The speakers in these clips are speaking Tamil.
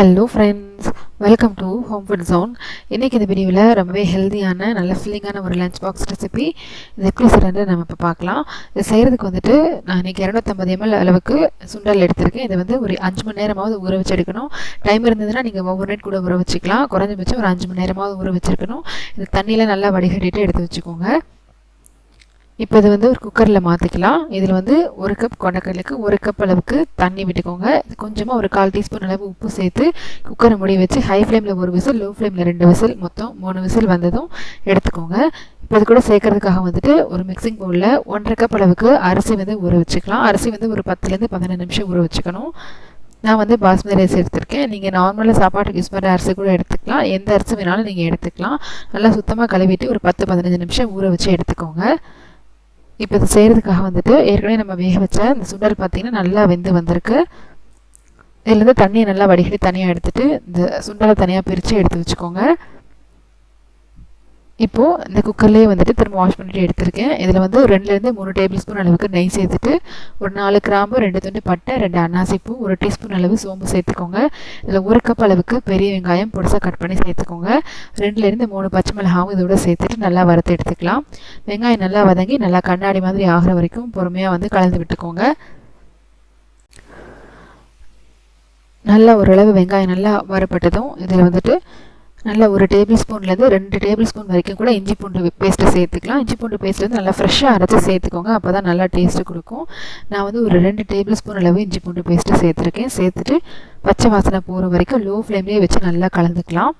Hello friends welcome to home food zone இன்றைக்கி இந்த பிரிவில் ரொம்பவே ஹெல்த்தியான நல்ல ஃபில்லிங்கான ஒரு லஞ்ச் பாக்ஸ் ரெசிபி இது எப்படி செய்கிறது நம்ம இப்போ பார்க்கலாம். இது செய்கிறதுக்கு வந்துட்டு நான் இன்றைக்கி இரநூத்தம்பது எம்எல் அளவுக்கு சுண்டல் எடுத்திருக்கேன். இதை வந்து ஒரு அஞ்சு மணி நேரமாவது ஊற வச்சு எடுக்கணும். டைம் இருந்ததுன்னா நீங்கள் ஒவ்வொரு நைட் கூட ஊற வச்சுக்கலாம். குறைஞ்சபட்சம் ஒரு அஞ்சு மணி நேரமாவது ஊற வச்சுருக்கணும். இது தண்ணியில் நல்லா வடிகட்டிட்டு எடுத்து வச்சுக்கோங்க. இப்போ இது வந்து ஒரு குக்கரில் மாற்றிக்கலாம் இதில் வந்து ஒரு கப் கொண்டக்கடலுக்கு ஒரு கப் அளவுக்கு தண்ணி விட்டுக்கோங்க. இது கொஞ்சமாக ஒரு கால் டீஸ்பூன் அளவு உப்பு சேர்த்து குக்கரை முடி வச்சு ஹை ஃப்ளேமில் ஒரு விசில் லோ ஃப்ளேமில் ரெண்டு விசில் மொத்தம் மூணு விசில் வந்ததும் எடுத்துக்கோங்க. இப்போ இது கூட சேர்க்கறதுக்காக வந்துட்டு ஒரு மிக்சிங் பவுலில் ஒன்றரை கப் அளவுக்கு அரிசி வந்து ஊற வச்சுக்கலாம். அரிசி வந்து ஒரு பத்துலேருந்து பதினஞ்சு நிமிஷம் ஊற வச்சுக்கணும். நான் வந்து பாஸ்மதி ரைஸ் எடுத்திருக்கேன். நீங்கள் நார்மலாக சாப்பாட்டுக்கு யூஸ் பண்ணுற அரிசி கூட எடுத்துக்கலாம். எந்த அரிசி வேணாலும் நீங்கள் எடுத்துக்கலாம். நல்லா சுத்தமாக கழுவிட்டு ஒரு பத்து பதினஞ்சு நிமிஷம் ஊற வச்சு எடுத்துக்கோங்க. இப்போ இது செய்கிறதுக்காக வந்துட்டு ஏற்கனவே நம்ம வேக வச்ச இந்த சுண்டல் பார்த்திங்கன்னா நல்லா வெந்து வந்திருக்கு. இதுலேருந்து தண்ணியை நல்லா வடிகட்டி தனியாக எடுத்துகிட்டு இந்த சுண்டலை தனியாக பிரித்து எடுத்து வச்சுக்கோங்க. இப்போது இந்த குக்கர்லேயே வந்துட்டு திரும்ப வாஷ் பண்ணிட்டு எடுத்திருக்கேன். இதில் வந்து ரெண்டுலேருந்து மூணு டேபிள் ஸ்பூன் அளவுக்கு நெய் சேர்த்துட்டு ஒரு நாலு கிராம்பு ரெண்டு துண்டு பட்டை ரெண்டு அன்னாசிப்பூ ஒரு டீஸ்பூன் அளவு சோம்பு சேர்த்துக்கோங்க. இதில் ஒரு கப் அளவுக்கு பெரிய வெங்காயம் பொடிசாக கட் பண்ணி சேர்த்துக்கோங்க. ரெண்டுலேருந்து மூணு பச்சை மிளகாவும் இதோட சேர்த்துட்டு நல்லா வறுத்து எடுத்துக்கலாம். வெங்காயம் நல்லா வதங்கி நல்லா கண்ணாடி மாதிரி ஆகிற வரைக்கும் பொறுமையாக வந்து கலந்து விட்டுக்கோங்க. நல்லா ஓரளவு வெங்காயம் நல்லா வறுப்பட்டதும் இதில் வந்துட்டு நல்லா ஒரு டேபிள் ஸ்பூன்லேருந்து ரெண்டு டேபிள் ஸ்பூன் வரைக்கும் கூட இஞ்சி பூண்டு பேஸ்ட்டு சேர்த்துக்கலாம். இஞ்சி பூண்டு பேஸ்ட் வந்து நல்லா ஃப்ரெஷ்ஷாக அரைச்சி சேர்த்துக்கோங்க. அப்போ தான் நல்லா டேஸ்ட்டு கொடுக்கும். நான் வந்து ஒரு ரெண்டு டேபிள் ஸ்பூன் அளவு இஞ்சி பூண்டு பேஸ்ட்டு சேர்த்துருக்கேன். சேர்த்துட்டு பச்சை வாசனை போகிற வரைக்கும் லோ ஃப்ளேம்லேயே வச்சு நல்லா கலந்துக்கலாம்.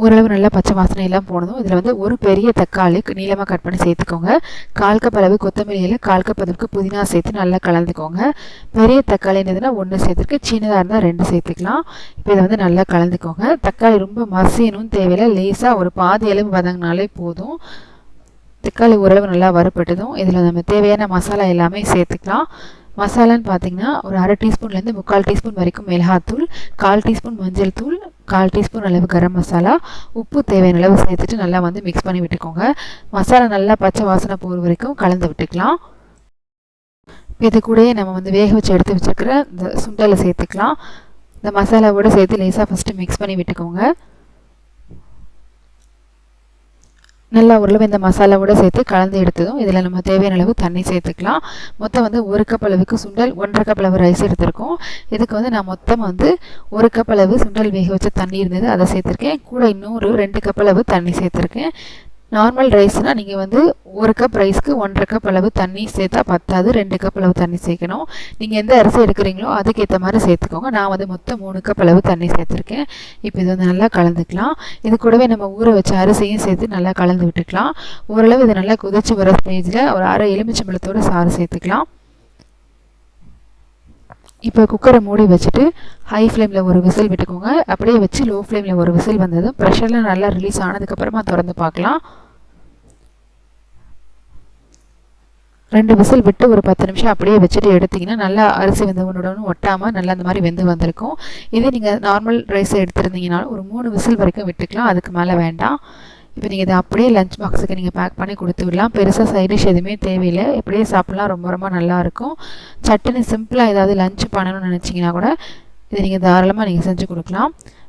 ஓரளவு நல்லா பச்சை வாசனை எல்லாம் போனதும் இதில் வந்து ஒரு பெரிய தக்காளி நீளமாக கட் பண்ணி சேர்த்துக்கோங்க. கால் கப் அளவு கொத்தமல்லியில் கால் கப் அளவுக்கு புதினா சேர்த்து நல்லா கலந்துக்கோங்க. பெரிய தக்காளி இருந்ததுன்னா ஒன்று சேர்த்துருக்கு. சின்னதாக இருந்தால் ரெண்டு சேர்த்துக்கலாம். இப்போ இதை வந்து நல்லா கலந்துக்கோங்க. தக்காளி ரொம்ப மசியணும் தேவையில்லை. லேசாக ஒரு பாதி அளவு வதங்கினாலே போதும். தக்காளி ஓரளவு நல்லா வறுப்பட்டதும் இதில் நம்ம தேவையான மசாலா எல்லாமே சேர்த்துக்கலாம். மசாலான்னு பார்த்தீங்கன்னா ஒரு அரை டீஸ்பூன்லேருந்து முக்கால் டீஸ்பூன் வரைக்கும் மிளகாத்தூள் கால் டீஸ்பூன் மஞ்சள் தூள் கால் டீஸ்பூன் அளவு கரம் மசாலா உப்பு தேவையான அளவு சேர்த்துட்டு நல்லா வந்து மிக்ஸ் பண்ணி விட்டுக்கோங்க. மசாலா நல்லா பச்சை வாசனை போகிற வரைக்கும் கலந்து விட்டுக்கலாம். இது கூடயே நம்ம வந்து வேக வச்சு எடுத்து வச்சுருக்கிற இந்த சுண்டலை சேர்த்துக்கலாம். இந்த மசாலாவோடு சேர்த்து லேசாக ஃபஸ்ட்டு மிக்ஸ் பண்ணி விட்டுக்கோங்க. நல்லா ஓரளவு இந்த மசாலாவோட சேர்த்து கலந்து எடுத்ததும் இதில் நம்ம தேவையான அளவு தண்ணி சேர்த்துக்கலாம். மொத்தம் வந்து ஒரு கப் அளவுக்கு சுண்டல் ஒன்றரை கப் அளவு ரைஸ் எடுத்திருக்கோம். இதுக்கு வந்து நான் மொத்தம் வந்து ஒரு கப் அளவு சுண்டல் வேக வச்ச தண்ணி இருந்தது அதை சேர்த்துருக்கேன். கூட இன்னொரு ரெண்டு கப் அளவு தண்ணி சேர்த்துருக்கேன். நார்மல் ரைஸ்னால் நீங்கள் வந்து ஒரு கப் ரைஸ்க்கு ஒன்றரை கப் அளவு தண்ணி சேர்த்தா பத்தாது ரெண்டு கப் அளவு தண்ணி சேர்க்கணும். நீங்கள் எந்த அரிசி எடுக்கிறீங்களோ அதுக்கேற்ற மாதிரி சேர்த்துக்கோங்க. நான் வந்து மொத்தம் மூணு கப் அளவு தண்ணி சேர்த்துருக்கேன். இப்போ இது வந்து நல்லா கலந்துக்கலாம். இது கூடவே நம்ம ஊற வச்ச அரிசியும் சேர்த்து நல்லா கலந்து விட்டுக்கலாம். ஓரளவு இது நல்லா குதிச்சு வர ஸ்டேஜில் ஒரு அரை எலுமிச்சம்பழத்தோட சாறு சேர்த்துக்கலாம். இப்போ குக்கரை மூடி வச்சுட்டு ஹை ஃப்ளேமில் ஒரு விசில் விட்டுக்கோங்க. அப்படியே வச்சு லோ ஃப்ளேமில் ஒரு விசில் வந்ததும் ப்ரெஷர்லாம் நல்லா ரிலீஸ் ஆனதுக்கப்புறமா திறந்து பார்க்கலாம். ரெண்டு விசில் விட்டு ஒரு பத்து நிமிஷம் அப்படியே வச்சுட்டு எடுத்திங்கன்னா நல்லா அரிசி வெந்த ஒட்டாமல் நல்லா அந்த மாதிரி வெந்து வந்திருக்கும். இதே நீங்கள் நார்மல் ரைஸ் எடுத்துருந்தீங்கனாலும் ஒரு மூணு விசில் வரைக்கும் விட்டுக்கலாம். அதுக்கு மேலே வேண்டாம். இப்போ நீங்கள் இதை அப்படியே லஞ்ச் பாக்ஸுக்கு நீங்கள் பேக் பண்ணி கொடுத்து விடலாம். பெருசாக சைடிஷ் எதுவுமே தேவையில்லை. எப்படியே சாப்பிட்லாம். ரொம்ப ரொம்ப நல்லாயிருக்கும் சட்டுன்னு சிம்பிளாக ஏதாவது லஞ்ச் பண்ணணும்னு நினச்சிங்கன்னா கூட இதை நீங்கள் தாராளமாக நீங்கள் செஞ்சு கொடுக்கலாம்.